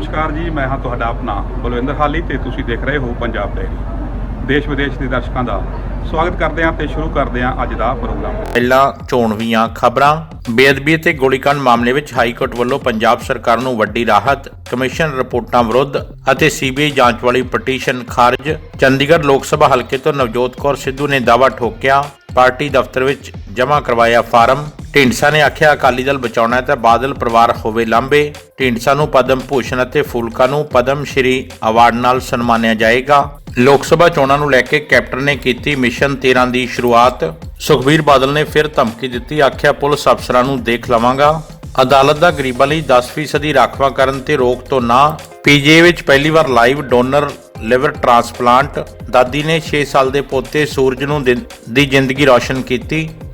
ਨਮਸਕਾਰ ਜੀ, ਮੈਂ ਹਾਂ ਤੁਹਾਡਾ ਆਪਣਾ ਬਲਵਿੰਦਰ ਹਾਲੀ ਤੇ ਤੁਸੀਂ ਦੇਖ ਰਹੇ ਹੋ ਪੰਜਾਬ ਡੈਰੀ ਦੇਸ਼ ਵਿਦੇਸ਼ ਦੇ ਦਰਸ਼ਕਾਂ ਦਾ ਸਵਾਗਤ ਕਰਦੇ ਹਾਂ ਤੇ ਸ਼ੁਰੂ ਕਰਦੇ ਹਾਂ ਅੱਜ ਦਾ ਪ੍ਰੋਗਰਾਮ। ਪਹਿਲਾਂ ਚੋਣਵੀਆਂ ਖਬਰਾਂ। ਬੇਅਦਬੀ ਤੇ ਗੋਲੀकांड ਮਾਮਲੇ ਵਿੱਚ ਹਾਈ ਕੋਰਟ ਵੱਲੋਂ ਪੰਜਾਬ ਸਰਕਾਰ ਨੂੰ ਵੱਡੀ ਰਾਹਤ, ਕਮਿਸ਼ਨ ਰਿਪੋਰਟਾਂ ਵਿਰੁੱਧ ਅਤੇ ਸੀਬੀਆਈ ਜਾਂਚ ਵਾਲੀ ਪਟੀਸ਼ਨ ਖਾਰਜ। ਚੰਡੀਗੜ੍ਹ ਲੋਕ ਸਭਾ ਹਲਕੇ ਤੋਂ ਨਵਜੋਤ ਕੌਰ ਸਿੱਧੂ ਨੇ ਦਾਵਾ ਠੋਕਿਆ। ਪਾਰਟੀ ਦਫ਼ਤਰ ਵਿੱਚ ਜਮ੍ਹਾਂ ਕਰਵਾਇਆ ਫਾਰਮ। ਢੀਂਡਸਾ ਨੇ ਆਖਿਆ, ਅਕਾਲੀ ਦਲ ਬਚਾਉਣਾ ਤਾਂ ਬਾਦਲ ਪਰਿਵਾਰ ਹੋਵੇ ਲਾਂਬੇ। ਢੀਂਡਸਾ ਨੂੰ ਪਦਮ ਭੂਸ਼ਣ ਅਤੇ ਫੂਲਕਾ ਨੂੰ ਪਦਮ ਸ਼੍ਰੀ ਅਵਾਰਡ ਨਾਲ ਸਨਮਾਨਿਆ ਜਾਏਗਾ। ਲੋਕ ਸਭਾ ਚੋਣਾਂ ਨੂੰ ਲੈ ਕੇ ਕੈਪਟਨ ਨੇ ਕੀਤੀ ਮਿਸ਼ਨ 13 ਦੀ ਸ਼ੁਰੂਆਤ। ਸੁਖਬੀਰ ਬਾਦਲ ਨੇ ਫਿਰ ਧਮਕੀ ਦਿੱਤੀ, ਆਖਿਆ, ਪੁਲਿਸ ਅਫਸਰਾਂ ਨੂੰ ਦੇਖ ਲਵਾਂਗਾ। ਅਦਾਲਤ ਦਾ ਗਰੀਬਾਂ ਲਈ 10% ਦੀ ਰਾਖਵਾ ਕਰਨ ਤੇ ਰੋਕ ਤੋਂ ਨਾ। ਪੀਜੀਏ ਵਿੱਚ ਪਹਿਲੀ ਵਾਰ ਲਾਈਵ ਡੋਨਰ ਲਿਵਰ ਟ੍ਰਾਂਸਪਲਾਂਟ। ਦਾਦੀ ਨੇ 6 ਸਾਲ ਦੇ ਪੋਤੇ ਸੂਰਜ ਨੂੰ ਦੀ ਜ਼ਿੰਦਗੀ ਰੌਸ਼ਨ ਕੀਤੀ।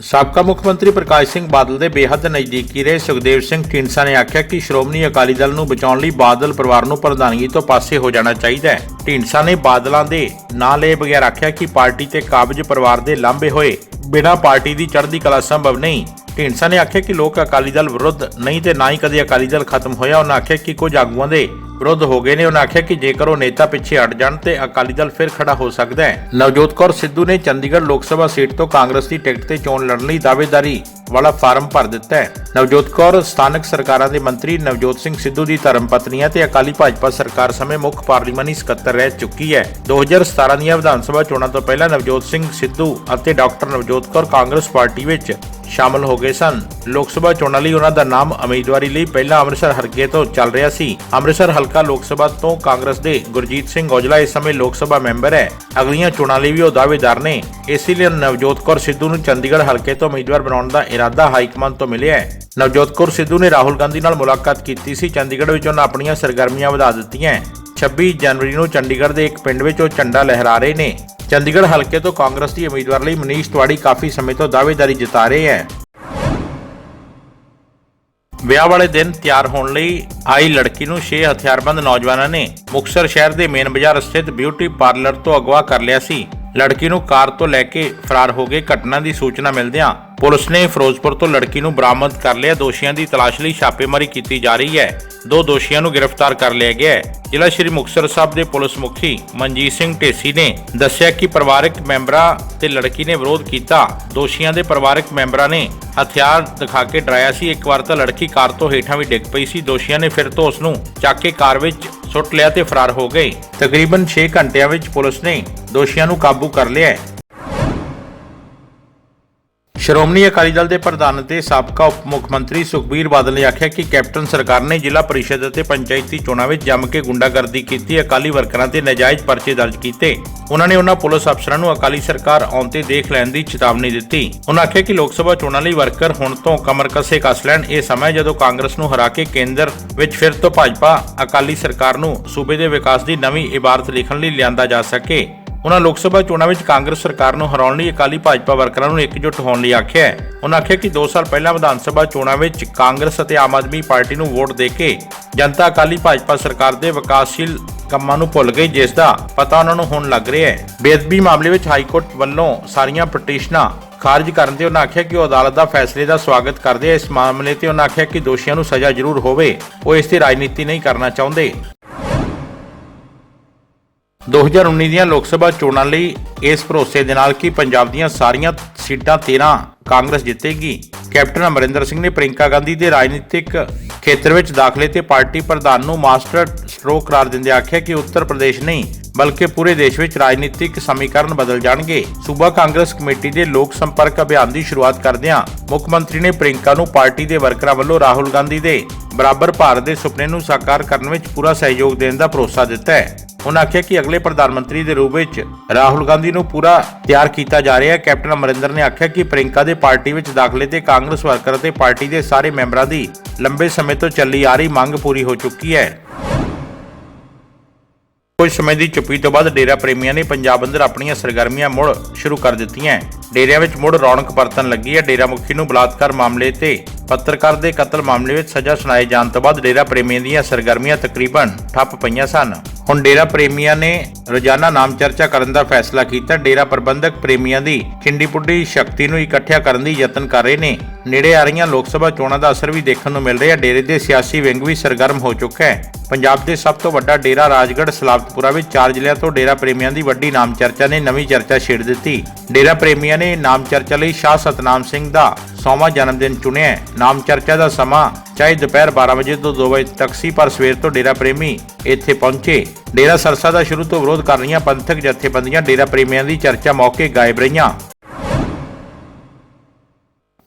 ਸਾਬਕਾ ਮੁੱਖ ਮੰਤਰੀ ਪ੍ਰਕਾਸ਼ ਸਿੰਘ ਬਾਦਲ ਦੇ ਬੇਹੱਦ ਨਜ਼ਦੀਕੀ ਰਹੇ ਸੁਖਦੇਵ ਸਿੰਘ ਢੀਂਡਸਾ ਨੇ ਆਖਿਆ ਕਿ ਸ਼੍ਰੋਮਣੀ ਅਕਾਲੀ ਦਲ ਨੂੰ ਬਚਾਉਣ ਲਈ ਬਾਦਲ ਪਰਿਵਾਰ ਨੂੰ ਪ੍ਰਧਾਨਗੀ ਤੋਂ ਪਾਸੇ ਹੋ ਜਾਣਾ ਚਾਹੀਦਾ ਹੈ। ਢੀਂਡਸਾ ਨੇ ਬਾਦਲਾਂ ਦੇ ਨਾਂ ਲਏ ਬਗੈਰ ਆਖਿਆ ਕਿ ਪਾਰਟੀ ਤੇ ਕਾਬਜ ਪਰਿਵਾਰ ਦੇ ਲਾਂਭੇ ਹੋਏ ਬਿਨਾਂ ਪਾਰਟੀ ਦੀ ਚੜ੍ਹਦੀ ਕਲਾ ਸੰਭਵ ਨਹੀਂ। ਢੀਂਡਸਾ ਨੇ ਆਖਿਆ ਕਿ ਲੋਕ ਅਕਾਲੀ ਦਲ ਵਿਰੁੱਧ ਨਹੀਂ ਤੇ ਨਾ ਹੀ ਕਦੇ ਅਕਾਲੀ ਦਲ ਖਤਮ ਹੋਇਆ। ਉਹਨਾਂ ਆਖਿਆ ਕਿ ਕੁਝ ਆਗੂਆਂ ਦੇ ਵਿਰੁੱਧ ਹੋ ਗਏ ਨੇ। ਉਹਨਾਂ ਆਖਿਆ ਕਿ ਜੇਕਰ ਉਹ ਨੇਤਾ ਪਿੱਛੇ ਹਟ ਜਾਣ ਤੇ ਅਕਾਲੀ ਦਲ ਫਿਰ ਖੜਾ ਹੋ ਸਕਦਾ ਹੈ। ਨਵਜੋਤ ਕੌਰ ਸਿੱਧੂ ਨੇ ਚੰਡੀਗੜ੍ਹ ਲੋਕ ਸਭਾ ਸੀਟ ਤੋਂ ਕਾਂਗਰਸ ਦੀ ਟਿਕਟ ਤੇ ਚੋਣ ਲੜਨ ਲਈ ਦਾਅਵੇਦਾਰੀ ਵਾਲਾ ਫਾਰਮ ਭਰ ਦਿੱਤਾ ਹੈ। ਨਵਜੋਤ ਕੌਰ ਸਥਾਨਕ ਸਰਕਾਰਾਂ ਦੇ ਮੰਤਰੀ ਨਵਜੋਤ ਸਿੰਘ ਸਿੱਧੂ ਦੀ ਧਰਮ ਪਤਨੀ ਹੈ ਤੇ ਅਕਾਲੀ ਭਾਜਪਾ ਸਰਕਾਰ ਸਮੇਂ ਮੁੱਖ ਪਾਰਲੀਮਾਨੀ ਸਕੱਤਰ ਰਹਿ ਚੁੱਕੀ ਹੈ। 2017 ਦੀਆਂ ਵਿਧਾਨ ਸਭਾ ਚੋਣਾਂ ਤੋਂ ਪਹਿਲਾਂ ਨਵਜੋਤ ਸਿੰਘ ਸਿੱਧੂ ਅਤੇ doctor Navjot Kaur Congress party ਵਿੱਚ ਸ਼ਾਮਲ ਹੋ ਗਏ ਸਨ। ਲੋਕ ਸਭਾ ਚੋਣਾਂ ਲਈ ਉਹਨਾਂ ਦਾ ਨਾਮ ਉਮੀਦਵਾਰੀ ਲਈ ਪਹਿਲਾਂ ਅੰਮ੍ਰਿਤਸਰ ਹਲਕੇ ਤੋਂ ਚੱਲ ਰਿਹਾ ਸੀ। ਅੰਮ੍ਰਿਤਸਰ ਹਲਕਾ ਲੋਕ ਸਭਾ ਤੋਂ ਕਾਂਗਰਸ ਦੇ ਗੁਰਜੀਤ ਸਿੰਘ ਔਜਲਾ ਇਸ ਸਮੇਂ ਲੋਕ ਸਭਾ ਮੈਂਬਰ ਹੈ। ਅਗਲੀਆਂ ਚੋਣਾਂ ਲਈ ਵੀ ਉਹ ਦਾਅਵੇਦਾਰ ਨੇ। ਇਸ ਲਈ ਨਵਜੋਤ ਕੌਰ ਸਿੱਧੂ ਨੂੰ ਚੰਡੀਗੜ੍ਹ ਹਲਕੇ ਤੋਂ ਉਮੀਦਵਾਰ ਬਣਾਉਣ ਦਾ ਇਰਾਦਾ ਹਾਈਕਮਾਨ ਤੋਂ ਮਿਲਿਆ ਹੈ। ਨਵਜੋਤ ਕੌਰ ਸਿੱਧੂ ਨੇ ਰਾਹੁਲ ਗਾਂਧੀ ਨਾਲ ਮੁਲਾਕਾਤ ਕੀਤੀ ਸੀ। ਚੰਡੀਗੜ੍ਹ ਵਿੱਚ ਉਹਨਾਂ ਆਪਣੀਆਂ ਸਰਗਰਮੀਆਂ ਵਧਾ ਦਿੱਤੀਆਂ 26 ਜਨਵਰੀ ਨੂੰ ਚੰਡੀਗੜ੍ਹ ਦੇ ਇੱਕ ਪਿੰਡ ਵਿੱਚ ਉਹ ਝੰਡਾ ਲਹਿਰਾ ਰਹੇ ਨੇ। ਚੰਡੀਗੜ੍ਹ ਹਲਕੇ ਤੋਂ ਕਾਂਗਰਸ ਦੀ ਉਮੀਦਵਾਰ ਲਈ ਮਨੀਸ਼ ਤਿਵਾੜੀ ਕਾਫੀ ਸਮੇਂ ਤੋਂ ਦਾਅਵੇਦਾਰੀ ਜਤਾ ਰਹੇ ਹੈ। ਵਿਆਹ ਵਾਲੇ ਦਿਨ ਤਿਆਰ ਹੋਣ ਲਈ ਆਈ ਲੜਕੀ ਨੂੰ 6 ਹਥਿਆਰਬੰਦ ਨੌਜਵਾਨਾਂ ਨੇ ਮੁਕਤਸਰ ਸ਼ਹਿਰ ਦੇ ਮੇਨ ਬਾਜ਼ਾਰ ਸਥਿਤ ਬਿਊਟੀ ਪਾਰਲਰ ਤੋਂ ਅਗਵਾ ਕਰ ਲਿਆ ਸੀ। ਲੜਕੀ ਨੂੰ ਕਾਰ ਤੋਂ ਲੈ ਕੇ ਫਰਾਰ ਹੋ ਗਏ। ਘਟਨਾ ਦੀ ਸੂਚਨਾ ਮਿਲਦਿਆਂ ਪੁਲਿਸ ਨੇ ਫਿਰੋਜ਼ਪੁਰ ਤੋਂ ਲੜਕੀ ਨੂੰ ਬਰਾਮਦ ਕਰ ਲਿਆ। ਦੋਸ਼ੀਆਂ ਦੀ ਤਲਾਸ਼ ਲਈ ਛਾਪੇਮਾਰੀ ਕੀਤੀ ਜਾ ਰਹੀ ਹੈ। ਦੋ ਦੋਸ਼ੀਆਂ ਨੂੰ ਗ੍ਰਿਫਤਾਰ ਕਰ ਲਿਆ ਗਿਆ ਹੈ। ਜ਼ਿਲ੍ਹਾ ਸ਼੍ਰੀ ਮੁਕਤਸਰ ਸਾਹਿਬ ਦੇ ਪੁਲਿਸ ਮੁਖੀ ਮਨਜੀਤ ਸਿੰਘ ਢੇਸੀ ਨੇ ਦੱਸਿਆ ਕਿ ਪਰਿਵਾਰਕ ਮੈਂਬਰਾਂ ਤੇ ਲੜਕੀ ਨੇ ਵਿਰੋਧ ਕੀਤਾ। ਦੋਸ਼ੀਆਂ ਦੇ ਪਰਿਵਾਰਕ ਮੈਂਬਰਾਂ ਨੇ ਹਥਿਆਰ ਦਿਖਾ ਕੇ ਡਰਾਇਆ ਸੀ। ਇੱਕ ਵਾਰ ਤਾਂ ਲੜਕੀ ਕਾਰ ਤੋਂ ਹੇਠਾਂ ਵੀ ਡਿੱਗ ਪਈ ਸੀ। ਦੋਸ਼ੀਆਂ ਨੇ ਫਿਰ ਤੋਂ ਉਸ ਨੂੰ ਚੱਕ ਕੇ ਕਾਰ ਵਿੱਚ ਸੁੱਟ ਲਿਆ ਤੇ ਫਰਾਰ ਹੋ ਗਏ। ਤਕਰੀਬਨ 6 ਘੰਟਿਆਂ ਵਿੱਚ ਪੁਲਿਸ ਨੇ ਦੋਸ਼ੀਆਂ ਨੂੰ ਕਾਬੂ ਕਰ ਲਿਆ ਹੈ। ਸ਼੍ਰੋਮਣੀ ਅਕਾਲੀ ਦਲ ਦੇ ਪ੍ਰਧਾਨ ਅਤੇ ਸਾਬਕਾ ਉਪ ਮੁੱਖ ਮੰਤਰੀ ਸੁਖਬੀਰ ਬਾਦਲ ਨੇ ਆਖਿਆ ਕਿ ਕੈਪਟਨ ਸਰਕਾਰ ਨੇ ਜ਼ਿਲ੍ਹਾ ਪਰਿਸ਼ਦ ਅਤੇ ਪੰਚਾਇਤੀ ਚੋਣਾਂ ਵਿੱਚ ਜੰਮ ਕੇ ਗੁੰਡਾਗਰਦੀ ਕੀਤੀ, ਅਕਾਲੀ ਵਰਕਰਾਂ ਤੇ ਨਜਾਇਜ਼ ਪਰਚੇ ਦਰਜ ਕੀਤੇ। ਉਹਨਾਂ ਨੇ ਉਹਨਾਂ ਪੁਲਿਸ ਅਫਸਰਾਂ ਨੂੰ ਅਕਾਲੀ ਸਰਕਾਰ ਆਉਣ ਤੇ ਦੇਖ ਲੈਣ ਦੀ ਚੇਤਾਵਨੀ ਦਿੱਤੀ। ਉਹਨਾਂ ਆਖਿਆ ਕਿ ਲੋਕ ਸਭਾ ਚੋਣਾਂ ਲਈ ਵਰਕਰ ਹੁਣ ਤੋਂ ਕਮਰ ਕੱਸੇ ਕੱਸ ਲੈਣ। ਇਹ ਸਮਾਂ ਹੈ ਜਦੋਂ ਕਾਂਗਰਸ ਨੂੰ ਹਰਾ ਕੇ ਕੇਂਦਰ ਵਿੱਚ ਫਿਰ ਤੋਂ ਭਾਜਪਾ ਅਕਾਲੀ ਸਰਕਾਰ ਨੂੰ ਸੂਬੇ ਦੇ ਵਿਕਾਸ ਦੀ ਨਵੀਂ ਇਬਾਰਤ ਲਿਖਣ ਲਈ ਲਿਆਂਦਾ ਜਾ ਸਕੇ। ਉਹਨਾਂ ਲੋਕ ਸਭਾ ਚੋਣਾਂ ਵਿੱਚ ਕਾਂਗਰਸ ਸਰਕਾਰ ਨੂੰ ਹਰਾਉਣ ਲਈ ਅਕਾਲੀ ਭਾਜਪਾ ਵਰਕਰਾਂ ਨੂੰ ਇਕਜੁੱਟ ਹੋਣ ਲਈ ਆਖਿਆ ਹੈ। ਉਹਨਾਂ ਆਖਿਆ ਕਿ 2 ਸਾਲ ਪਹਿਲਾਂ ਵਿਧਾਨ ਸਭਾ ਚੋਣਾਂ ਵਿੱਚ ਕਾਂਗਰਸ ਅਤੇ ਆਮ ਆਦਮੀ ਪਾਰਟੀ ਨੂੰ ਵੋਟ ਦੇ ਕੇ ਜਨਤਾ ਅਕਾਲੀ ਭਾਜਪਾ ਸਰਕਾਰ ਦੇ ਵਿਕਾਸਸ਼ੀਲ ਕੰਮਾਂ ਨੂੰ ਭੁੱਲ ਗਈ, ਜਿਸ ਦਾ ਪਤਾ ਉਹਨਾਂ ਨੂੰ ਹੁਣ ਲੱਗ ਰਿਹਾ ਹੈ। ਬੇਅਦਬੀ ਮਾਮਲੇ ਵਿੱਚ ਹਾਈ ਕੋਰਟ ਵੱਲੋਂ ਸਾਰੀਆਂ ਪਟੀਸ਼ਨਾਂ ਖਾਰਜ ਕਰਨ ਤੇ ਉਹਨਾਂ ਆਖਿਆ ਕਿ ਉਹ ਅਦਾਲਤ ਦਾ ਫੈਸਲੇ ਦਾ ਸਵਾਗਤ ਕਰਦੇ ਆ। ਇਸ ਮਾਮਲੇ ਤੇ ਉਹਨਾਂ ਆਖਿਆ ਕਿ ਦੋਸ਼ੀਆਂ ਨੂੰ ਸਜ਼ਾ ਜ਼ਰੂਰ ਹੋਵੇ, ਉਹ ਇਸ ਤੇ ਰਾਜਨੀਤੀ ਨਹੀਂ ਕਰਨਾ ਚਾਹੁੰਦੇ। 2019 ਦੀਆਂ ਲੋਕ ਸਭਾ ਚੋਣਾਂ ਲਈ ਇਸ ਭਰੋਸੇ ਦੇ ਨਾਲ ਕਿ ਪੰਜਾਬ ਦੀਆਂ ਸਾਰੀਆਂ ਸੀਟਾਂ 13 ਕਾਂਗਰਸ ਜਿੱਤੇਗੀ। ਕੈਪਟਨ ਅਮਰਿੰਦਰ ਸਿੰਘ ਨੇ ਪ੍ਰਿੰਕਾ ਗਾਂਧੀ ਦੇ ਰਾਜਨੀਤਿਕ ਖੇਤਰ ਵਿੱਚ ਦਾਖਲੇ ਤੇ ਪਾਰਟੀ ਪ੍ਰਧਾਨ ਨੂੰ ਮਾਸਟਰ ਸਟ੍ਰੋਕ ਕਰਾਰ ਦਿੰਦੇ ਆਖਿਆ ਕਿ ਉੱਤਰ ਪ੍ਰਦੇਸ਼ ਨਹੀਂ, ਬਲਕਿ ਪੂਰੇ ਦੇਸ਼ ਵਿੱਚ ਰਾਜਨੀਤਿਕ ਸਮੀਕਰਨ ਬਦਲ ਜਾਣਗੇ। ਸੂਬਾ ਕਾਂਗਰਸ ਕਮੇਟੀ ਦੇ ਲੋਕ ਸੰਪਰਕ ਅਭਿਆਨ ਦੀ ਸ਼ੁਰੂਆਤ ਕਰਦਿਆਂ ਮੁੱਖ ਮੰਤਰੀ ਨੇ ਪ੍ਰਿੰਕਾ ਨੂੰ ਪਾਰਟੀ ਦੇ ਵਰਕਰਾਂ ਵੱਲੋਂ ਰਾਹੁਲ ਗਾਂਧੀ ਦੇ ਬਰਾਬਰ ਭਾਰਤ ਦੇ ਸੁਪਨੇ ਨੂੰ ਸਾਕਾਰ ਕਰਨ ਵਿੱਚ ਪੂਰਾ ਸਹਿਯੋਗ ਦੇਣ ਦਾ ਭਰੋਸਾ ਦਿੱਤਾ ਹੈ। ਉਹਨਾਂ ਆਖਿਆ ਕਿ ਅਗਲੇ ਪ੍ਰਧਾਨ ਮੰਤਰੀ ਦੇ ਰੂਪ ਵਿੱਚ ਰਾਹੁਲ ਗਾਂਧੀ ਨੂੰ ਪੂਰਾ ਤਿਆਰ ਕੀਤਾ ਜਾ ਰਿਹਾ ਹੈ। ਕੈਪਟਨ ਅਮਰਿੰਦਰ ਨੇ ਆਖਿਆ ਕਿ ਪ੍ਰਿੰਕਾ ਦੇ ਪਾਰਟੀ ਵਿੱਚ ਦਾਖਲੇ ਤੇ ਕਾਂਗਰਸ ਵਰਕਰ ਅਤੇ ਪਾਰਟੀ ਦੇ ਸਾਰੇ ਮੈਂਬਰਾਂ ਦੀ ਲੰਬੇ ਸਮੇਂ ਤੋਂ ਚੱਲੀ ਆ ਰਹੀ ਮੰਗ ਪੂਰੀ ਹੋ ਚੁੱਕੀ ਹੈ। ਕੁਝ ਸਮੇਂ ਦੀ ਚੁੱਪੀ ਤੋਂ ਬਾਅਦ ਡੇਰਾ ਪ੍ਰੇਮੀਆਂ ਨੇ ਪੰਜਾਬ ਅੰਦਰ ਆਪਣੀਆਂ ਸਰਗਰਮੀਆਂ ਮੁੜ ਸ਼ੁਰੂ ਕਰ ਦਿੱਤੀਆਂ ਡੇਰਿਆਂ ਵਿੱਚ ਮੁੜ ਰੌਣਕ ਪਰਤਣ ਲੱਗੀ ਹੈ। ਡੇਰਾ ਮੁਖੀ ਨੂੰ ਬਲਾਤਕਾਰ ਮਾਮਲੇ ਤੇ ਪੱਤਰਕਾਰ ਦੇ ਕਤਲ ਮਾਮਲੇ ਵਿੱਚ ਸਜ਼ਾ ਸੁਣਾਏ ਜਾਣ ਤੋਂ ਬਾਅਦ ਡੇਰਾ ਪ੍ਰੇਮੀਆਂ ਦੀਆਂ ਸਰਗਰਮੀਆਂ ਤਕਰੀਬਨ ਠੱਪ ਪਈਆਂ ਸਨ। ਹੁਣ ਡੇਰਾ ਪ੍ਰੇਮੀਆਂ ਨੇ ਰੋਜ਼ਾਨਾ ਨਾਮ ਚਰਚਾ ਕਰਨ ਦਾ ਫੈਸਲਾ ਕੀਤਾ। ਡੇਰਾ ਪ੍ਰਬੰਧਕ ਪ੍ਰੇਮੀਆਂ ਦੀ ਚਿੰਡੀ ਪੁੱਡੀ ਸ਼ਕਤੀ ਨੂੰ ਇਕੱਠਿਆ ਕਰਨ ਦੀ ਯਤਨ ਕਰ ਰਹੇ ਨੇ। ਨੇੜੇ ਆ ਰਹੀਆਂ ਲੋਕ ਸਭਾ ਚੋਣਾਂ ਦਾ ਅਸਰ ਵੀ ਦੇਖਣ ਨੂੰ ਮਿਲ ਰਿਹਾ। ਡੇਰੇ ਦੇ ਸਿਆਸੀ ਵਿੰਗ ਵੀ ਸਰਗਰਮ ਹੋ ਚੁੱਕਾ ਹੈ। ਪੰਜਾਬ ਦੇ ਸਭ ਤੋਂ ਵੱਡਾ ਡੇਰਾ ਰਾਜਗੜ੍ਹ, ਸਲਾਬਤਪੁਰਾ ਵਿੱਚ ਚਾਰ ਜ਼ਿਲ੍ਹਿਆਂ ਤੋਂ ਡੇਰਾ ਪ੍ਰੇਮੀਆਂ ਦੀ ਵੱਡੀ ਨਾਮ ਚਰਚਾ ਨੇ ਨਵੀਂ ਚਰਚਾ ਛੇੜ ਦਿੱਤੀ। ਡੇਰਾ ਪ੍ਰੇਮੀਆਂ ਨੇ ਨਾਮ ਚਰਚਾ ਲਈ ਸ਼ਾਹ ਸਤਨਾਮ ਸਿੰਘ ਦਾ ਸੌਵਾਂ ਜਨਮ ਦਿਨ ਚੁਣਿਆ ਨਾਮ ਚਰਚਾ ਦਾ ਸਮਾਂ ਚਾਹੇ ਦੁਪਹਿਰ 12 ਵਜੇ ਤੋਂ 2 ਵਜੇ ਤੱਕ ਸੀ, ਪਰ ਸਵੇਰ ਤੋਂ ਡੇਰਾ ਪ੍ਰੇਮੀ ਇੱਥੇ ਪਹੁੰਚੇ। ਡੇਰਾ ਸਰਸਾ ਦਾ ਸ਼ੁਰੂ ਤੋਂ ਵਿਰੋਧ ਕਰ ਰਹੀਆਂ ਪੰਥਕ ਜਥੇਬੰਦੀਆਂ ਡੇਰਾ ਪ੍ਰੇਮੀਆਂ ਦੀ ਚਰਚਾ ਮੌਕੇ ਗਾਇਬ ਰਹੀਆਂ।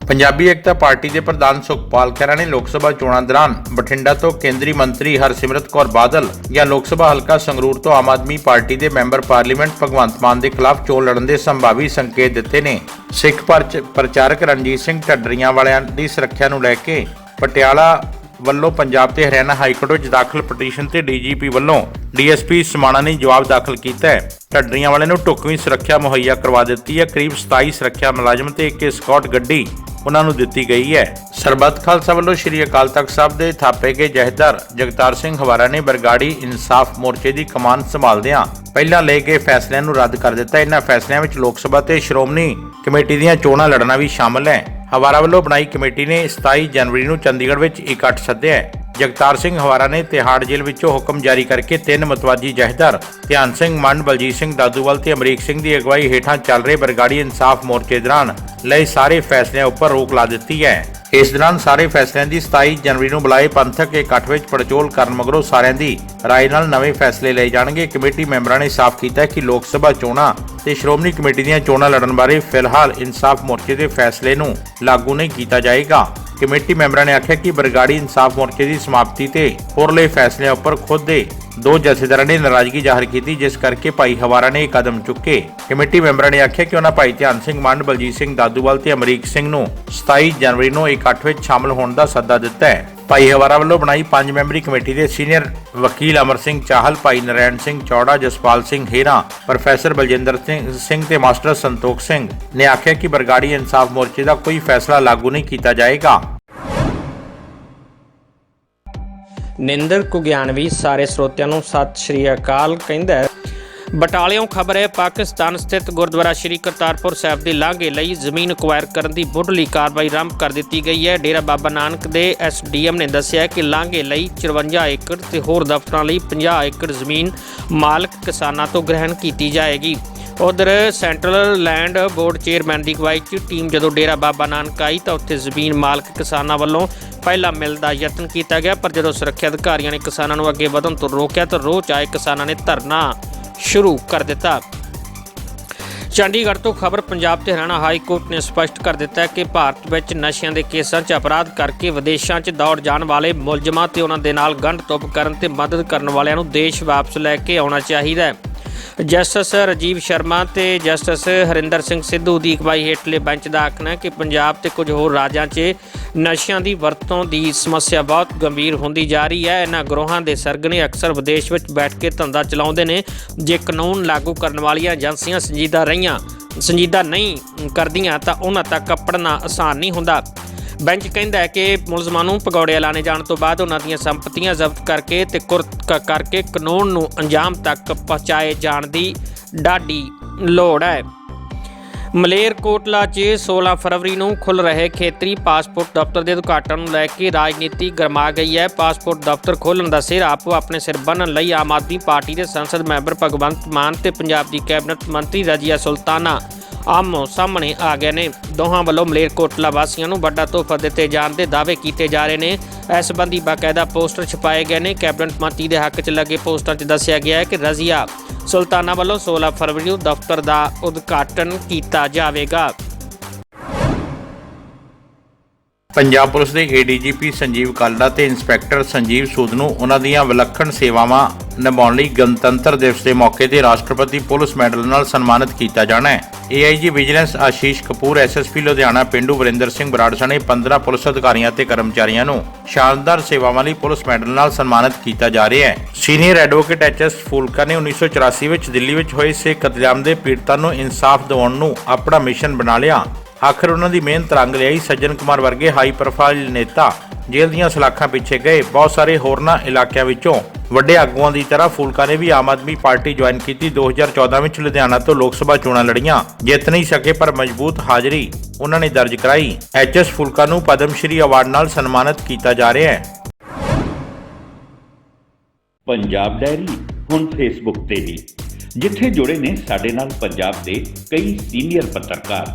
ਪੰਜਾਬੀ ਏਕਤਾ ਪਾਰਟੀ ਦੇ ਪ੍ਰਧਾਨ ਸੁਖਪਾਲ ਖਹਿਰਾ ਨੇ ਲੋਕ ਸਭਾ ਚੋਣਾਂ ਦੌਰਾਨ ਬਠਿੰਡਾ ਤੋਂ ਕੇਂਦਰੀ ਮੰਤਰੀ ਹਰਸਿਮਰਤ ਕੌਰ ਬਾਦਲ ਜਾਂ ਲੋਕ ਸਭਾ ਹਲਕਾ ਸੰਗਰੂਰ ਤੋਂ ਆਮ ਆਦਮੀ ਪਾਰਟੀ ਦੇ ਮੈਂਬਰ ਪਾਰਲੀਮੈਂਟ ਭਗਵੰਤ ਮਾਨ ਦੇ ਖਿਲਾਫ ਚੋਣ ਲੜਨ ਦੇ ਸੰਭਾਵੀ ਸੰਕੇਤ ਦਿੱਤੇ ਨੇ। ਸਿੱਖ ਪ੍ਰਚਾਰਕ ਰਣਜੀਤ ਸਿੰਘ ਢੱਡਰੀਆਂ ਵਾਲਿਆਂ ਦੀ ਸੁਰੱਖਿਆ ਨੂੰ ਲੈ ਕੇ ਪਟਿਆਲਾ ਵੱਲੋਂ ਪੰਜਾਬ ਤੇ ਹਰਿਆਣਾ ਹਾਈ ਕੋਰਟ ਵਿੱਚ ਦਾਖਲ ਪਟੀਸ਼ਨ ਤੇ ਡੀਜੀਪੀ ਵੱਲੋਂ ਡੀਐਸਪੀ ਸਮਾਣਾ ਨੇ ਜਵਾਬ ਦਾਖਲ ਕੀਤਾ ਹੈ। ਢੱਡਰੀਆਂ ਵਾਲਿਆਂ ਨੂੰ ਢੁਕਵੀਂ ਸੁਰੱਖਿਆ ਮੁਹੱਈਆ ਕਰਵਾ ਦਿੱਤੀ ਹੈ। ਕਰੀਬ 27 ਸੁਰੱਖਿਆ ਮੁਲਾਜ਼ਮ ਤੇ ਇੱਕ ਸਕਾਟ ਗੱਡੀ ਉਹਨਾਂ ਨੂੰ ਦਿੱਤੀ ਗਈ ਹੈ। ਸਰਬੱਤ ਖਾਲਸਾ ਵੱਲੋਂ ਸ਼੍ਰੀ ਅਕਾਲ ਤਖਤ ਸਾਹਿਬ ਦੇ ਥਾਪੇ ਗਏ ਜਹੇਦਾਰ ਜਗਤਾਰ ਸਿੰਘ ਹਵਾਰਾ ਨੇ ਬਰਗਾੜੀ ਇਨਸਾਫ ਮੋਰਚੇ ਦੀ ਕਮਾਨ ਸੰਭਾਲਦਿਆਂ ਪਹਿਲਾਂ ਲਏ ਗਏ ਫੈਸਲਿਆਂ ਨੂੰ ਰੱਦ ਕਰ ਦਿੱਤਾ। ਇਹਨਾਂ ਫੈਸਲਿਆਂ ਵਿੱਚ ਲੋਕ ਸਭਾ ਤੇ ਸ਼੍ਰੋਮਣੀ ਕਮੇਟੀ ਦੀਆਂ ਚੋਣਾਂ ਲੜਨਾ ਵੀ ਸ਼ਾਮਲ ਹੈ। ਹਵਾਰਾ ਵੱਲੋਂ ਬਣਾਈ ਕਮੇਟੀ ਨੇ 27 ਜਨਵਰੀ ਨੂੰ ਚੰਡੀਗੜ੍ਹ ਵਿੱਚ ਇਕੱਠ ਸੱਦਿਆ ਹੈ। ਜਗਤਾਰ ਸਿੰਘ ਹਵਾਰਾ ਨੇ ਤਿਹਾੜ ਜੇਲ੍ਹ ਵਿੱਚੋਂ ਹੁਕਮ ਜਾਰੀ ਕਰਕੇ ਤਿੰਨ ਮਤਵਾਜੀ ਜਹੇਦਾਰ, ਧਿਆਨ ਸਿੰਘ ਮੰਡ ਬਲਜੀਤ ਸਿੰਘ ਦਾਦੂਵਾਲ ਤੇ ਅਮਰੀਕ ਸਿੰਘ ਦੀ ਅਗਵਾਈ ਹੇਠਾਂ ਚੱਲ ਰਹੇ ਬਰਗਾੜੀ ਇਨਸਾਫ ਮੋਰਚੇ ਦੌਰਾਨ ਲਏ ਸਾਰੇ ਫੈਸਲਿਆਂ ਉੱਪਰ ਰੋਕ ਲਾ ਦਿੱਤੀ ਹੈ। ਇਸ ਦੌਰਾਨ ਸਾਰੇ ਫੈਸਲਿਆਂ ਦੀ 27 ਜਨਵਰੀ ਨੂੰ ਬੁਲਾਏ ਪੰਥਕ ਇਕੱਠ ਵਿੱਚ ਪੜਚੋਲ ਕਰਨ ਮਗਰੋਂ ਸਾਰਿਆਂ ਦੀ ਰਾਏ ਨਾਲ ਨਵੇਂ ਫੈਸਲੇ ਲਏ ਜਾਣਗੇ। ਕਮੇਟੀ ਮੈਂਬਰਾਂ ਨੇ ਸਾਫ਼ ਕੀਤਾ ਕਿ ਲੋਕ ਸਭਾ ਚੋਣਾਂ ਤੇ ਸ਼੍ਰੋਮਣੀ ਕਮੇਟੀ ਦੀਆਂ ਚੋਣਾਂ ਲੜਨ ਬਾਰੇ ਫਿਲਹਾਲ ਇਨਸਾਫ ਮੋਰਚੇ ਦੇ ਫੈਸਲੇ ਨੂੰ ਲਾਗੂ ਨਹੀਂ ਕੀਤਾ ਜਾਏਗਾ। ਕਮੇਟੀ ਮੈਂਬਰਾਂ ਨੇ ਆਖਿਆ ਕਿ ਬਰਗਾੜੀ ਇਨਸਾਫ ਮੋਰਚੇ ਦੀ ਸਮਾਪਤੀ ਤੇ ਹੋਰਲੇ ਫੈਸਲਿਆਂ ਉੱਪਰ ਖੁਦ ਦੇ ਦੋ ਜਥੇਦਾਰਾਂ ਨੇ ਨਾਰਾਜ਼ਗੀ ਜ਼ਾਹਰ ਕੀਤੀ, ਜਿਸ ਕਰਕੇ ਭਾਈ ਹਵਾਰਾ ਨੇ ਇਹ ਕਦਮ ਚੁੱਕੇ। ਕਮੇਟੀ ਮੈਂਬਰਾਂ ਨੇ ਆਖਿਆ ਕਿ ਉਹਨਾਂ ਭਾਈ ਧਿਆਨ ਸਿੰਘ ਮੰਡ, ਬਲਜੀਤ ਸਿੰਘ ਦਾਦੂਵਾਲ ਤੇ ਅਮਰੀਕ ਸਿੰਘ ਨੂੰ 27 ਜਨਵਰੀ ਨੂੰ ਇਕੱਠ ਵਿੱਚ ਸ਼ਾਮਲ ਹੋਣ ਦਾ ਸੱਦਾ ਦਿੱਤਾ ਹੈ। ਭਾਈ ਹਵਾਰਾ ਵੱਲੋਂ ਬਣਾਈ ਪੰਜ ਮੈਂਬਰੀ ਕਮੇਟੀ ਦੇ ਸੀਨੀਅਰ ਵਕੀਲ ਅਮਰ ਸਿੰਘ ਚਾਹਲ, ਭਾਈ ਨਰੈਣ ਸਿੰਘ ਚੌੜਾ, ਜਸਪਾਲ ਸਿੰਘ ਹੇਰਾ, ਪ੍ਰੋਫੈਸਰ ਬਲਜਿੰਦਰ ਸਿੰਘ ਤੇ ਮਾਸਟਰ ਸੰਤੋਖ ਸਿੰਘ ਨੇ ਆਖਿਆ ਕਿ ਬਰਗਾੜੀ ਇਨਸਾਫ ਮੋਰਚੇ ਦਾ ਕੋਈ ਫੈਸਲਾ ਲਾਗੂ ਨਹੀਂ ਕੀਤਾ ਜਾਏਗਾ। ਨਿੰਦਰ ਕੁਗਿਆਨਵੀ ਸਾਰੇ ਸਰੋਤਿਆਂ ਨੂੰ ਸਤਿ ਸ਼੍ਰੀ ਅਕਾਲ ਕਹਿੰਦਾ ਹੈ। ਬਟਾਲਿਓਂ ਖਬਰ ਹੈ, ਪਾਕਿਸਤਾਨ ਸਥਿਤ ਗੁਰਦੁਆਰਾ ਸ਼੍ਰੀ ਕਰਤਾਰਪੁਰ ਸਾਹਿਬ ਦੇ ਲਾਂਘੇ ਲਈ ਜ਼ਮੀਨ ਅਕਵਾਇਰ ਕਰਨ ਦੀ ਮੁੱਢਲੀ ਕਾਰਵਾਈ ਆਰੰਭ ਕਰ ਦਿੱਤੀ ਗਈ ਹੈ। ਡੇਰਾ ਬਾਬਾ ਨਾਨਕ ਦੇ ਐਸਡੀਐਮ ਨੇ ਦੱਸਿਆ ਕਿ ਲਾਂਘੇ ਲਈ 54 ਏਕੜ ਤੇ ਹੋਰ ਦਫ਼ਤਰਾਂ ਲਈ 50 ਏਕੜ ਜ਼ਮੀਨ ਮਾਲਕ ਕਿਸਾਨਾਂ ਤੋਂ ਗ੍ਰਹਿਣ ਕੀਤੀ ਜਾਏਗੀ। ਉਧਰ ਸੈਂਟਰਲ ਲੈਂਡ ਬੋਰਡ ਚੇਅਰਮੈਨ ਦੀ ਅਗਵਾਈ 'ਚ ਟੀਮ ਜਦੋਂ ਡੇਰਾ ਬਾਬਾ ਨਾਨਕ ਆਈ ਤਾਂ ਉੱਥੇ ਜ਼ਮੀਨ ਮਾਲਕ ਕਿਸਾਨਾਂ ਵੱਲੋਂ ਪਹਿਲਾ ਮਿਲ ਦਾ ਯਤਨ ਕੀਤਾ ਗਿਆ, ਪਰ ਜਦੋਂ ਸੁਰੱਖਿਆ ਅਧਿਕਾਰੀਆਂ ਨੇ ਕਿਸਾਨਾਂ ਨੂੰ ਅੱਗੇ ਵਧਣ ਤੋਂ ਰੋਕਿਆ ਤਾਂ ਰੋਹ 'ਚ ਆਏ ਕਿਸਾਨਾਂ ਨੇ ਧਰਨਾ ਸ਼ੁਰੂ ਕਰ ਦਿੱਤਾ। ਚੰਡੀਗੜ੍ਹ ਤੋਂ ਖਬਰ ਪੰਜਾਬ ਤੇ ਹਰਿਆਣਾ ਹਾਈ ਕੋਰਟ ਨੇ ਸਪਸ਼ਟ ਕਰ ਦਿੱਤਾ ਹੈ ਕਿ ਭਾਰਤ ਵਿੱਚ ਨਸ਼ਿਆਂ ਦੇ ਕੇਸਾਂ 'ਚ ਅਪਰਾਧ ਕਰਕੇ ਵਿਦੇਸ਼ਾਂ 'ਚ ਦੌੜ ਜਾਣ ਵਾਲੇ ਮੁਲਜ਼ਮਾਂ ਤੇ ਉਹਨਾਂ ਦੇ ਨਾਲ ਗੰਢ ਤੁਪ ਕਰਨ ਤੇ ਮਦਦ ਕਰਨ ਵਾਲਿਆਂ ਨੂੰ ਦੇਸ਼ ਵਾਪਸ ਲੈ ਕੇ ਆਉਣਾ ਚਾਹੀਦਾ ਹੈ। ਜਸਟਿਸ ਰਾਜੀਵ ਸ਼ਰਮਾ ਤੇ ਜਸਟਿਸ ਹਰਿੰਦਰ ਸਿੰਘ ਸਿੱਧੂ ਦੀ ਅਗਵਾਈ ਹੇਠਲੇ ਬੈਂਚ ਦਾ ਆਖਣਾ ਹੈ ਕਿ ਪੰਜਾਬ ਤੇ ਕੁਝ ਹੋਰ ਰਾਜਾਂ 'ਚ ਨਸ਼ਿਆਂ ਦੀ ਵਰਤੋਂ ਦੀ ਸਮੱਸਿਆ ਬਹੁਤ ਗੰਭੀਰ ਹੁੰਦੀ ਜਾ ਰਹੀ ਹੈ। ਇਹਨਾਂ ਗਰੋਹਾਂ ਦੇ ਸਰਗਣੇ ਅਕਸਰ ਵਿਦੇਸ਼ ਵਿੱਚ ਬੈਠ ਕੇ ਧੰਦਾ ਚਲਾਉਂਦੇ ਨੇ। ਜੇ ਕਾਨੂੰਨ ਲਾਗੂ ਕਰਨ ਵਾਲੀਆਂ ਏਜੰਸੀਆਂ ਸੰਜੀਦਾ ਰਹੀਆਂ, ਸੰਜੀਦਾ ਨਹੀਂ ਕਰਦੀਆਂ ਤਾਂ ਉਹਨਾਂ ਤੱਕ ਪੜਨਾ ਆਸਾਨ ਨਹੀਂ ਹੁੰਦਾ। ਬੈਂਚ ਕਹਿੰਦਾ ਹੈ ਕਿ ਮੁਲਜ਼ਮਾਂ ਨੂੰ ਪਕੌੜੇ ਲਾਣੇ ਜਾਣ ਤੋਂ ਬਾਅਦ ਉਹਨਾਂ ਦੀਆਂ ਸੰਪਤੀਆਂ ਜ਼ਬਤ ਕਰਕੇ ਤੇ ਕੁਰਤ ਕ- ਕਰਕੇ ਕਾਨੂੰਨ ਨੂੰ ਅੰਜਾਮ ਤੱਕ ਪਹੁੰਚਾਏ ਜਾਣ ਦੀ ਡਾਢੀ ਲੋੜ ਹੈ। ਮਲੇਰਕੋਟਲਾ 'ਚ 16 ਫਰਵਰੀ ਨੂੰ ਖੁੱਲ ਰਹੇ ਖੇਤਰੀ ਪਾਸਪੋਰਟ ਦਫ਼ਤਰ ਦੇ ਉਦਘਾਟਨ ਨੂੰ ਲੈ ਕੇ ਰਾਜਨੀਤੀ ਗਰਮਾ ਗਈ ਹੈ। ਪਾਸਪੋਰਟ ਦਫ਼ਤਰ ਖੋਲ੍ਹਣ ਦਾ ਸਿਰ ਆਪੋ ਆਪਣੇ ਸਿਰ ਬੰਨ੍ਹਣ ਲਈ ਆਮ ਆਦਮੀ ਪਾਰਟੀ ਦੇ ਸੰਸਦ ਮੈਂਬਰ ਭਗਵੰਤ ਮਾਨ ਤੇ ਪੰਜਾਬ ਦੀ ਕੈਬਨਿਟ ਮੰਤਰੀ ਰਜੀਆ ਸੁਲਤਾਨਾ ਆਮੋ ਸਾਹਮਣੇ ਆ ਗਏ ਨੇ। ਦੋਹਾਂ ਵੱਲੋਂ ਮਲੇਰਕੋਟਲਾ ਵਾਸੀਆਂ ਨੂੰ ਵੱਡਾ ਤੋਹਫਾ ਦਿੱਤੇ ਜਾਣ ਦੇ ਦਾਅਵੇ ਕੀਤੇ ਜਾ ਰਹੇ ਨੇ। ਇਸ ਸੰਬੰਧੀ ਬਾਕਾਇਦਾ ਪੋਸਟਰ ਛਪਾਏ ਗਏ ਨੇ। ਕੈਬਨਿਟ ਮੰਤਰੀ ਦੇ ਹੱਕ 'ਚ ਲੱਗੇ ਪੋਸਟਰਾਂ 'ਚ ਦੱਸਿਆ ਗਿਆ ਹੈ ਕਿ ਰਜ਼ੀਆ ਸੁਲਤਾਨਾ ਵੱਲੋਂ 16 ਫਰਵਰੀ ਨੂੰ ਦਫ਼ਤਰ ਦਾ ਉਦਘਾਟਨ ਕੀਤਾ ਜਾਵੇਗਾ। ਪੰਜਾਬ ਪੁਲਿਸ ਦੇ ਏਡੀਜੀਪੀ ਸੰਜੀਵ ਕਾਲੜਾ ਤੇ ਇੰਸਪੈਕਟਰ ਸੰਜੀਵ ਸੂਦ ਨੂੰ ਉਹਨਾਂ ਦੀਆਂ ਵਿਲੱਖਣ ਸੇਵਾਵਾਂ ਨਿਭਾਉਣ ਲਈ ਗਣਤੰਤਰ ਦਿਵਸ ਦੇ ਮੌਕੇ ਤੇ ਰਾਸ਼ਟਰਪਤੀ ਪੁਲਿਸ ਮੈਡਲ ਨਾਲ ਸਨਮਾਨਿਤ ਕੀਤਾ ਜਾਣਾ ਹੈ। AIG vigilance Ashish Kapoor SSP Ludhiana ਪਿੰਡੂ Varinder Singh Brar ਸਣੇ 15 ਪੁਲਿਸ ਅਧਿਕਾਰੀਆਂ ਤੇ ਕਰਮਚਾਰੀਆਂ ਨੂੰ ਸ਼ਾਨਦਾਰ ਸੇਵਾਵਾਂ ਲਈ ਪੁਲਿਸ ਮੈਡਲ ਨਾਲ ਸਨਮਾਨਿਤ ਕੀਤਾ ਜਾ ਰਿਹਾ ਹੈ। ਸੀਨੀਅਰ ਐਡਵੋਕੇਟ ਐਚਐਸ ਫੂਲਕਾ ਨੇ 1984 ਵਿੱਚ ਦਿੱਲੀ ਵਿੱਚ ਹੋਏ ਸਿੱਖ ਕਤਲੇਆਮ ਦੇ ਪੀੜਤਾਂ ਨੂੰ ਇਨਸਾਫ ਦਿਵਾਉਣ ਨੂੰ ਆਪਣਾ ਮਿਸ਼ਨ ਬਣਾ ਲਿਆ। ਆਖਰ ਉਹਨਾਂ ਦੀ ਮਿਹਨਤ ਰੰਗ ਲਿਆਈ ਸੱਜਣ ਕੁਮਾਰ ਵਰਗੇ ਹਾਈ ਪ੍ਰੋਫਾਈਲ ਨੇਤਾ। ਜੇਲ੍ਹ ਦੀਆਂ ਸਲਾਖਾਂ ਪਿੱਛੇ ਗਏ। ਬਹੁਤ ਸਾਰੇ ਹੋਰਨਾਂ ਇਲਾਕਿਆਂ ਵਿੱਚੋਂ ਵੱਡੇ ਆਗੂਆਂ ਦੀ ਤਰ੍ਹਾਂ ਫੂਲਕਾ ਨੇ ਵੀ ਆਮ ਆਦਮੀ ਪਾਰਟੀ ਜੁਆਇਨ ਕੀਤੀ। 2014 ਵਿੱਚ ਲੁਧਿਆਣਾ ਤੋਂ ਲੋਕ ਸਭਾ ਚੋਣਾਂ ਲੜੀਆਂ। ਜਿੱਤ ਨਹੀਂ ਸਕੇ ਪਰ ਮਜ਼ਬੂਤ ਹਾਜ਼ਰੀ ਉਹਨਾਂ ਨੇ ਦਰਜ ਕਰਾਈ। ਐਚਐਸ ਫੂਲਕਾ ਨੂੰ ਪਦਮ ਸ਼੍ਰੀ ਅਵਾਰਡ ਨਾਲ ਸਨਮਾਨਿਤ ਕੀਤਾ ਜਾ ਰਿਹਾ ਹੈ। ਪੰਜਾਬ ਡਾਇਰੀ, ਹੁਣ ਫੇਸਬੁੱਕ ਤੇ ਵੀ। ਜਿੱਥੇ ਜੁੜੇ ਨੇ ਸਾਡੇ ਨਾਲ ਪੰਜਾਬ ਦੇ ਕਈ ਸੀਨੀਅਰ ਪੱਤਰਕਾਰ।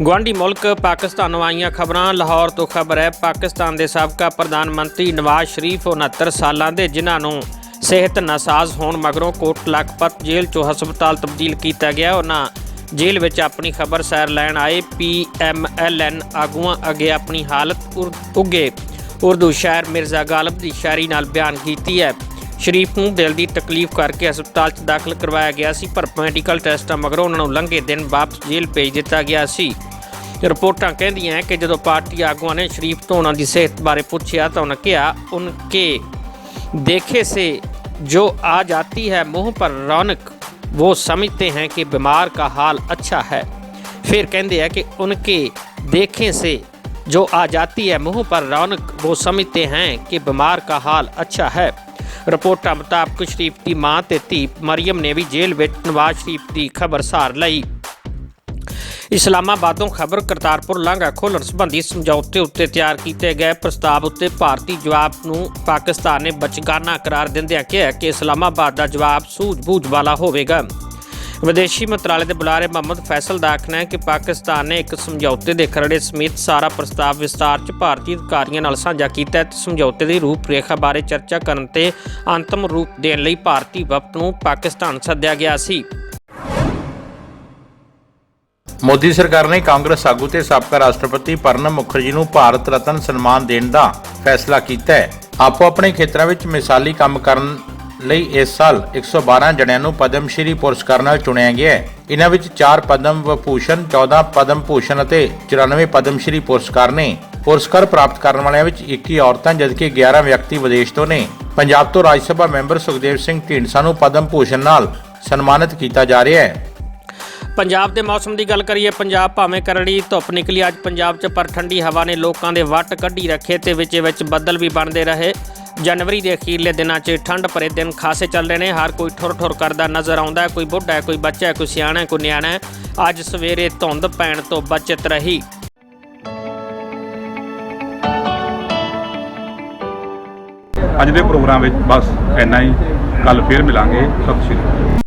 ਗੁਆਂਢੀ ਮੁਲਕ ਪਾਕਿਸਤਾਨ ਨੂੰ ਆਈਆਂ ਖਬਰਾਂ। ਲਾਹੌਰ ਤੋਂ ਖਬਰ ਹੈ, ਪਾਕਿਸਤਾਨ ਦੇ ਸਾਬਕਾ ਪ੍ਰਧਾਨ ਮੰਤਰੀ ਨਵਾਜ਼ ਸ਼ਰੀਫ 69 ਸਾਲਾਂ ਦੇ, ਜਿਨ੍ਹਾਂ ਨੂੰ ਸਿਹਤ ਨਾਸਾਜ਼ ਹੋਣ ਮਗਰੋਂ ਕੋਟ ਲਖਪਤ ਜੇਲ੍ਹ ਚੋਂ ਹਸਪਤਾਲ ਤਬਦੀਲ ਕੀਤਾ ਗਿਆ। ਉਹਨਾਂ ਜੇਲ੍ਹ ਵਿੱਚ ਆਪਣੀ ਖਬਰ ਸੈਰ ਲੈਣ ਆਏ ਪੀਐਮਐਲਐਨ ਆਗੂਆਂ ਅੱਗੇ ਆਪਣੀ ਹਾਲਤ ਉਰ- ਉੱਗੇ ਉਰਦੂ ਸ਼ਾਇਰ ਮਿਰਜ਼ਾ ਗਾਲਬ ਦੀ ਸ਼ਾਇਰੀ ਨਾਲ ਬਿਆਨ ਕੀਤੀ ਹੈ। ਸ਼ਰੀਫ ਨੂੰ ਦਿਲ ਦੀ ਤਕਲੀਫ ਕਰਕੇ ਹਸਪਤਾਲ 'ਚ ਦਾਖਲ ਕਰਵਾਇਆ ਗਿਆ ਸੀ ਪਰ ਮੈਡੀਕਲ ਟੈਸਟਾਂ ਮਗਰੋਂ ਉਹਨਾਂ ਨੂੰ ਲੰਘੇ ਦਿਨ ਵਾਪਸ ਜੇਲ੍ਹ ਭੇਜ ਦਿੱਤਾ ਗਿਆ ਸੀ ਰਿਪੋਰਟਾਂ ਕਹਿੰਦੀਆਂ ਕਿ ਜਦੋਂ ਪਾਰਟੀ ਆਗੂਆਂ ਨੇ ਸ਼ਰੀਫ ਤੋਂ ਉਹਨਾਂ ਦੀ ਸਿਹਤ ਬਾਰੇ ਪੁੱਛਿਆ ਤਾਂ ਉਹਨਾਂ ਕਿਹਾ ਉਨਕੇ देखे से जो आ जाती है मुंह पर रौनक वो समझते हैं कि बीमार का हाल अच्छा है फिर कहते हैं कि उनके देखे से जो आ जाती है मुंह पर रौनक वो समझते हैं कि बीमार का हाल अच्छा है ਰਿਪੋਰਟਾਂ ਮੁਤਾਬਕ ਸ਼ਰੀਫ ਦੀ ਮਾਂ ਤੇ ਧੀ ਮਰੀਮ ਨੇ ਵੀ ਜੇਲ੍ਹ ਵਿੱਚ ਨਵਾਜ਼ ਸ਼ਰੀਫ ਦੀ ਖਬਰ ਸਾਰ ਲਈ। ਇਸਲਾਮਾਬਾਦ ਤੋਂ ਖਬਰ ਕਰਤਾਰਪੁਰ ਲਾਂਘਾ ਖੋਲ੍ਹਣ ਸੰਬੰਧੀ ਸਮਝੌਤੇ ਉੱਤੇ ਤਿਆਰ ਕੀਤੇ ਗਏ ਪ੍ਰਸਤਾਵ ਉੱਤੇ ਭਾਰਤੀ ਜਵਾਬ ਨੂੰ ਪਾਕਿਸਤਾਨ ਨੇ ਬਚਗਾਨਾ ਕਰਾਰ ਦਿੰਦਿਆਂ ਕਿਹਾ ਕਿ ਇਸਲਾਮਾਬਾਦ ਦਾ ਜਵਾਬ ਸੂਝ-ਬੂਝ ਵਾਲਾ ਹੋਵੇਗਾ। ਵਿਦੇਸ਼ੀ ਮੰਤਰਾਲੇ ਦੇ ਬੁਲਾਰੇ ਮੁਹੰਮਦ ਫੈਸਲ ਦਾ ਆਖਣਾ ਹੈ ਕਿ ਪਾਕਿਸਤਾਨ ਨੇ ਇੱਕ ਸਮਝੌਤੇ ਦੇ ਖਰੜੇ ਸਮੇਤ ਸਾਰਾ ਪ੍ਰਸਤਾਵ ਵਿਸਤਾਰ 'ਚ ਭਾਰਤੀ ਅਧਿਕਾਰੀਆਂ ਨਾਲ ਸਾਂਝਾ ਕੀਤਾ ਹੈ ਤੇ ਸਮਝੌਤੇ ਦੀ ਰੂਪਰੇਖਾ ਬਾਰੇ ਚਰਚਾ ਕਰਨ ਤੇ ਅੰਤਮ ਰੂਪ ਦੇਣ ਲਈ ਭਾਰਤੀ ਵਫਦ ਨੂੰ ਪਾਕਿਸਤਾਨ ਸੱਦਿਆ ਗਿਆ ਸੀ। ਮੋਦੀ ਸਰਕਾਰ ਨੇ ਕਾਂਗਰਸ ਆਗੂ ਤੇ ਸਾਬਕਾ ਰਾਸ਼ਟਰਪਤੀ ਪ੍ਰਣਬ ਮੁਖਰਜੀ ਨੂੰ ਭਾਰਤ ਰਤਨ ਸਨਮਾਨ ਦੇਣ ਦਾ ਫੈਸਲਾ ਕੀਤਾ ਹੈ। ਆਪੋ ਆਪਣੇ ਖੇਤਰਾਂ ਵਿੱਚ ਮਿਸਾਲੀ ਕੰਮ ਕਰਨ ਲਈ ਇਸ ਸਾਲ 112 ਜਣਿਆਂ ਨੂੰ ਪਦਮ ਸ਼੍ਰੀ ਪੁਰਸਕਾਰ ਨਾਲ ਚੁਣਿਆ ਗਿਆ ਹੈ। ਇਹਨਾਂ ਵਿੱਚ 4 ਪਦਮ ਵਿਭੂਸ਼ਣ 14 ਪਦਮ ਭੂਸ਼ਣ ਅਤੇ 94 ਪਦਮ ਸ਼੍ਰੀ ਪੁਰਸਕਾਰ ਨੇ। ਪੁਰਸਕਾਰ ਪ੍ਰਾਪਤ ਕਰਨ ਵਾਲਿਆਂ ਵਿੱਚ 21 ਔਰਤਾਂ ਜਦਕਿ 11 ਵਿਅਕਤੀ ਵਿਦੇਸ਼ ਤੋਂ ਨੇ। ਪੰਜਾਬ ਤੋਂ ਰਾਜ ਸਭਾ ਮੈਂਬਰ ਸੁਖਦੇਵ ਸਿੰਘ ਢੀਂਡਸਾ ਨੂੰ ਪਦਮ ਭੂਸ਼ਣ ਨਾਲ ਸਨਮਾਨਿਤ ਕੀਤਾ ਜਾ ਰਿਹਾ ਹੈ। ਪੰਜਾਬ ਦੇ ਮੌਸਮ ਦੀ ਗੱਲ ਕਰੀਏ, ਪੰਜਾਬ ਭਾਵੇਂ ਕਰੜੀ ਧੁੱਪ ਨਿਕਲੀ, ਅੱਜ ਪੰਜਾਬ 'ਚ ਪਰ ਠੰਡੀ ਹਵਾ ਨੇ ਲੋਕਾਂ ਦੇ ਵੱਟ ਕੱਢੀ ਰੱਖੇ ਤੇ ਵਿੱਚ ਵਿੱਚ ਬੱਦਲ ਵੀ ਬਣਦੇ ਰਹੇ। ਜਨਵਰੀ ਦੇ ਅਖੀਰਲੇ ਦਿਨਾਂ 'ਚ ਠੰਡ ਭਰੇ ਦਿਨ ਖਾਸੇ ਚੱਲ ਰਹੇ ਨੇ। ਹਰ ਕੋਈ ਠੁਰ ਠੁਰ ਕਰਦਾ ਨਜ਼ਰ ਆਉਂਦਾ ਕੋਈ ਬੁੱਢਾ ਕੋਈ ਬੱਚਾ ਕੋਈ ਸਿਆਣਾ ਕੋਈ ਨਿਆਣਾ ਅੱਜ ਸਵੇਰੇ ਧੁੰਦ ਪੈਣ ਤੋਂ ਬਚਤ ਰਹੀ। ਅੱਜ ਦੇ ਪ੍ਰੋਗਰਾਮ ਵਿੱਚ ਬਸ ਇੰਨਾ ਹੀ। ਕੱਲ ਫੇਰ ਮਿਲਾਂਗੇ। ਸਤਿ ਸ਼੍ਰੀ ਅਕਾਲ।